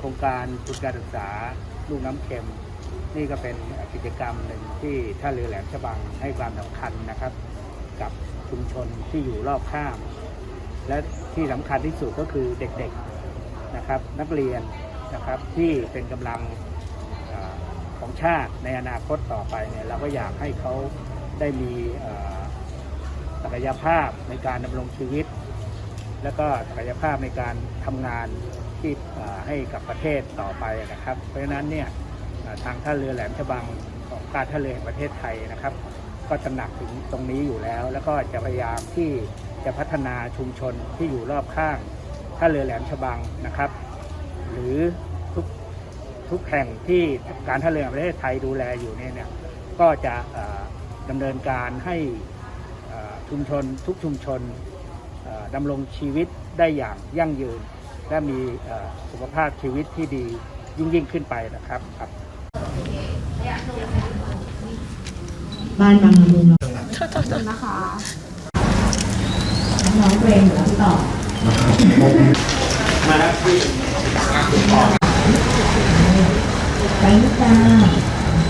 โครงการทุนการศึกษาลูกน้ำเค็ม นี่ก็เป็นกิจกรรมหนึ่งที่ท่าเรือแหลมฉบังให้ความสำคัญนะครับ กับชุมชนที่อยู่รอบข้างและที่สำคัญที่สุดก็คือเด็กๆนะครับ นักเรียนนะครับที่เป็นกำลังอของชาติในอนาคตต่อไปเนี่ยเราก็อยากให้เขาได้มีศักยภาพในการดำรงชีวิต แล้วก็ศักยภาพในการทำงานที่ให้กับประเทศต่อไปนะครับ เพราะฉะนั้นเนี่ยทางท่าเรือแหลมฉบังของการท่าเรือแห่งประเทศไทยนะครับ ก็ตระหนักถึงตรงนี้อยู่แล้ว แล้วก็จะพยายามที่จะพัฒนาชุมชนที่อยู่รอบข้างท่าเรือแหลมฉบังนะครับ หรือทุกทุกแห่งที่การท่าเรือแห่งประเทศไทยดูแลอยู่เนี่ยเนี่ยก็จะเอ่อดำเนินการให้ชุมชนทุกชุมชน ดำรงชีวิตได้อย่างยั่งยืน และมีเอ่อสุขภาพชีวิตที่ดียิ่งยิ่งขึ้นไปนะครับครับ บ้านบางละมุงนะคะน้องเรนหรือพี่ต่อมาแล้วที่ไปลูกตา